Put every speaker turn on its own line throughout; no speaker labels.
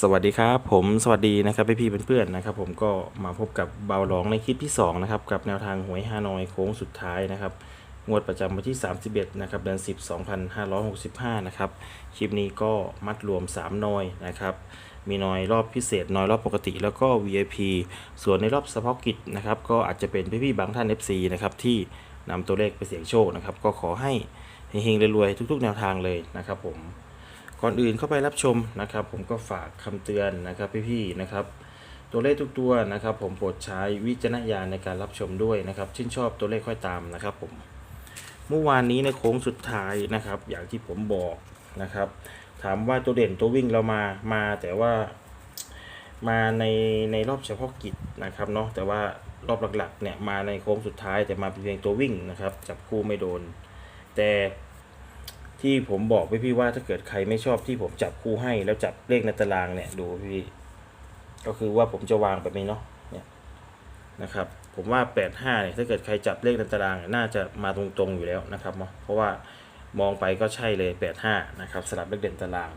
สวัสดีครับผมสวัสดีนะครับพี่ๆเพื่อนๆนะครับผมก็มาพบกับเบาหลองในคลิปที่2นะครับกับแนวทางหวยฮานอยโค้งสุดท้ายนะครับงวดประจำวันที่ 31นะครับเดือน10 2565นะครับคลิปนี้ก็มัดรวม 3นอยนะครับมีนอยรอบพิเศษนอยรอบปกติแล้วก็ VIP ส่วนในรอบเฉพาะกิจนะครับก็อาจจะเป็นพี่ๆบางท่าน FC นะครับที่นำตัวเลขไปเสี่ยงโชคนะครับก็ขอให้เฮงๆรวยๆทุก ๆ แนวทางเลยนะครับผม ก่อนอื่นเข้าไปรับชมนะครับ ผมก็ฝากคำเตือนนะครับพี่ๆนะครับ ตัวเลขทุกตัวนะครับ ผมโปรดใช้วิจารณญาณในการรับชมด้วยนะครับ ชื่นชอบตัวเลขค่อยตามนะครับผมเมื่อวานนี้ในโค้งสุดท้ายนะครับ อย่างที่ผมบอกนะครับ ถามว่าตัวเด่นตัววิ่งเรามามาแต่ว่ามาในในรอบเฉพาะกิจนะครับเนาะแต่ว่ารอบหลักๆเนี่ยมาในโค้งสุดท้ายแต่มาเป็นเพียงตัววิ่งนะครับ จับคู่ไม่โดน แต่ ที่ผมบอกพี่พี่ว่าถ้าเกิดใครไม่ชอบที่ผมจับคู่ให้ แล้วจับเลขในตารางเนี่ยดูพี่ก็คือว่าผมจะวางแบบนี้เนาะเนี่ยนะครับผมว่า 85เนี่ยถ้าเกิดใครจับเลขในตารางน่าจะมาตรงๆอยู่แล้วนะครับเนาะเพราะว่ามองไปก็ใช่เลย 85นะครับสลับเลขเด่นตาราง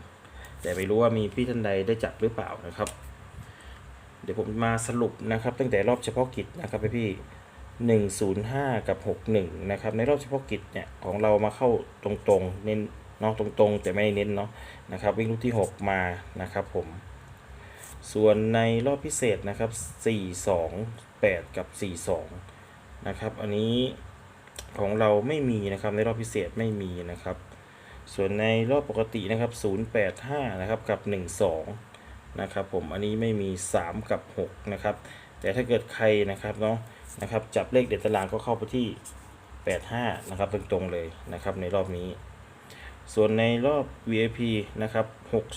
แต่ไม่รู้ว่ามีพี่ท่านใดได้จับหรือเปล่านะครับ เดี๋ยวผมมาสรุปนะครับ ตั้งแต่รอบเฉพาะกิจนะครับพี่พี่ 105 กับ 61 นะครับ ในรอบเฉพาะกิจเนี่ยของเรามาเข้าตรงๆ เน้นเนาะตรงๆ แต่ไม่เน้นเนาะนะครับ วิ่งลูกที่ 6 มานะครับผม ส่วนในรอบพิเศษนะครับ 4 2 8 กับ 4 2 นะครับ อันนี้ของเราไม่มีนะครับในรอบพิเศษไม่มีนะครับ ส่วนในรอบปกตินะครับ 085 นะครับกับ 12 นะครับผมอันนี้ไม่มี 3 กับ 6 นะครับ แต่ถ้าเกิดใครนะครับเนาะนะครับจับเลขเด็ดตารางก็เข้าไปที่ 85 นะครับตรงๆเลยนะครับในรอบนี้ ส่วนในรอบ VIP นะครับ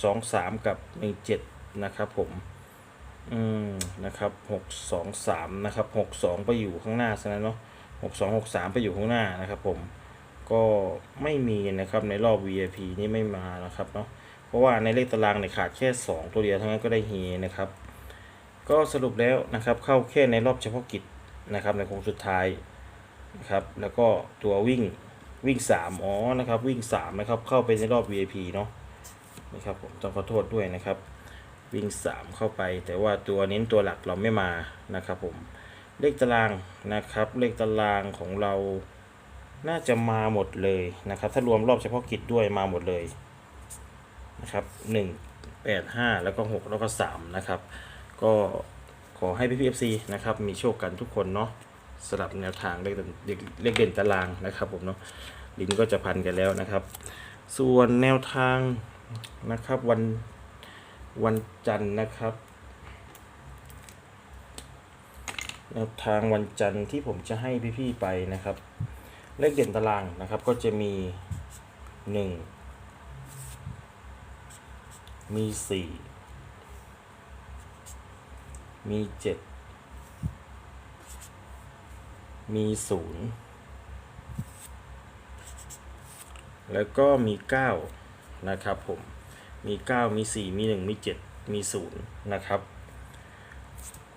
623 กับ 17 นะครับผมอืมนะครับ623 นะครับ 62 ไปอยู่ข้างหน้าซะแล้วเนาะ6263 ไปอยู่ข้างหน้านะครับผมก็ไม่มีนะครับในรอบ VIP นี่ไม่มานะครับเนาะเพราะว่าในเลขตารางเนี่ยขาดแค่ 2 ตัวเดียวทั้งนั้นก็ได้เฮนะครับ ก็สรุปแล้วนะครับเข้าแค่ในรอบเฉพาะกิจนะครับในโค้งสุดท้ายนะครับแล้วก็ตัววิ่งวิ่ง3อ๋อนะครับวิ่ง3นะครับเข้าไปในรอบ VIP เนาะนะครับผมต้องขอโทษด้วยนะครับ วิ่ง 3 เข้าไป แต่ว่าตัวเน้นตัวหลักเราไม่มานะครับผมเลขตารางนะครับ เลขตารางของเราน่าจะมาหมดเลยนะครับ ถ้ารวมรอบเฉพาะกิจด้วยมาหมดเลยนะครับ1 8 5 แล้วก็ 6 แล้วก็ 3 นะครับ ก็ขอให้พี่พีเอฟซีนะครับมีโชคกันทุกคนเนาะสลับแนวทางเลขเด่นเลขเด่นตารางนะครับผมเนาะลิ้นก็จะพันกันแล้วนะครับ ส่วนแนวทางนะครับวันวันจันทร์นะครับแนวทางวันจันทร์ที่ผมจะให้พี่ๆไปนะครับ เลขเด่นตารางนะครับก็จะมีหนึ่งมีสี่ มีเจ็ดมีศูนย์แล้วก็มีเก้านะครับผมมีเก้ามีสี่มีหนึ่งมีเจ็ดมีศูนย์นะครับ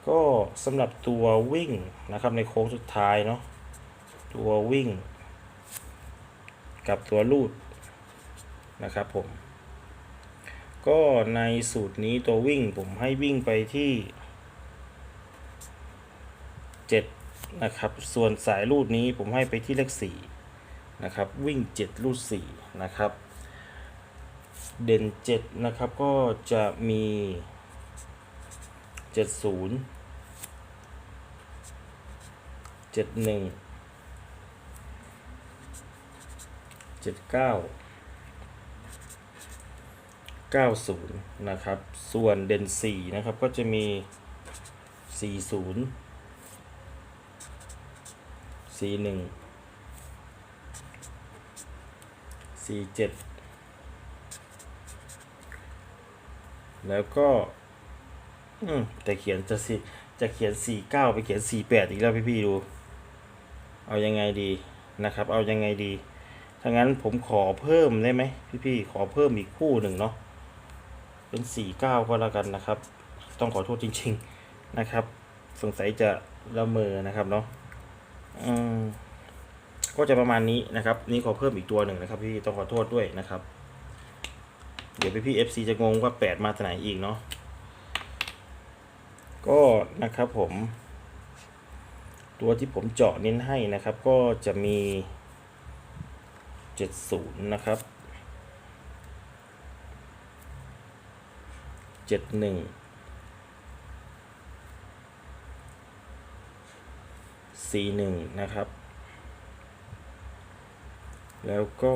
ก็สำหรับตัววิ่งนะครับในโค้งสุดท้ายเนาะตัววิ่ง กับตัวลูดนะครับผม ก็ในสูตรนี้ตัววิ่งผมให้วิ่งไปที่ 7 นะครับ ส่วนสายรูดนี้ผมให้ไปที่เลข 4 นะครับ วิ่ง 7 รูด 4 นะครับ เด่น 7 นะครับ ก็จะมี 70 71 79 90 นะครับ ส่วนเด่น 4 นะครับ ก็จะมี 40 สี่หนึ่งสี่เจ็ดแล้วก็ อืมแต่เขียนจะสิจะเขียนสี่เก้าไปเขียนสี่แปดอีกแล้วพี่ๆดู เอายังไงดีนะครับ เอายังไงดีถ้างั้นผมขอเพิ่มได้ไหมพี่ๆขอเพิ่มอีกคู่หนึ่งเนาะเป็นสี่เก้าก็แล้วกันนะครับ ต้องขอโทษจริง ๆนะครับ สงสัยจะละเมอนะครับเนาะ อืมก็จะประมาณนี้นะครับ นี่ขอเพิ่มอีกตัวหนึ่งนะครับ พี่ต้องขอโทษด้วยนะครับ เดี๋ยวพี่พี่เอฟซีจะงงว่าแปดมาจากไหนอีกเนาะก็นะครับผม ตัวที่ผมเจาะเน้นให้นะครับ ก็จะมีเจ็ดศูนย์นะครับเจ็ดหนึ่ง สี่หนึ่งนะครับ แล้วก็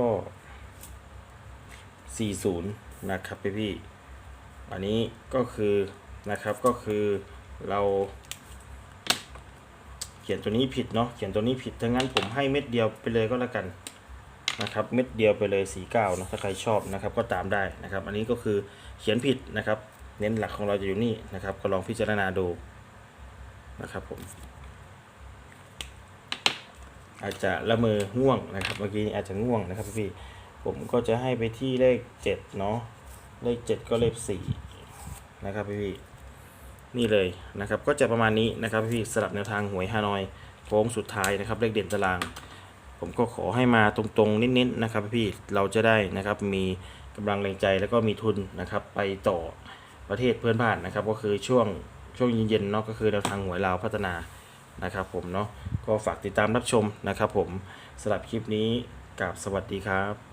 40 นะครับพี่พี่ อันนี้ก็คือนะครับก็คือเราเขียนตัวนี้ผิดเนาะเขียนตัวนี้ผิดถ้างั้นผมให้เม็ดเดียวไปเลยก็แล้วกันนะครับเม็ดเดียวไปเลย49เนาะถ้าใครชอบนะครับก็ตามได้นะครับ อันนี้ก็คือเขียนผิดนะครับ เน้นหลักของเราจะอยู่นี่นะครับ ก็ลองพิจารณาดูนะครับผม อาจจะละเมอง่วงนะครับ เมื่อกี้อาจจะง่วงนะครับพี่ผมก็จะให้ไปที่เลขเจ็ดเนาะเลขเจ็ดก็เลขสี่นะครับพี่นี่เลยนะครับก็จะประมาณนี้นะครับพี่สลับแนวทางหวยฮานอยโค้งสุดท้ายนะครับ เลขเด่นตาราง ผมก็ขอให้มาตรงๆน้นๆนะครับพี่เราจะได้นะครับมีกำลังแรงใจแล้วก็มีทุนนะครับ ไปต่อประเทศเพื่อนบ้านนะครับ ก็คือช่วงช่วงเย็นๆเนาะก็คือแนวทางหวยลาวพัฒนา นะครับผมเนาะก็ฝากติดตามรับชมนะครับผมสำหรับคลิปนี้กับสวัสดีครับ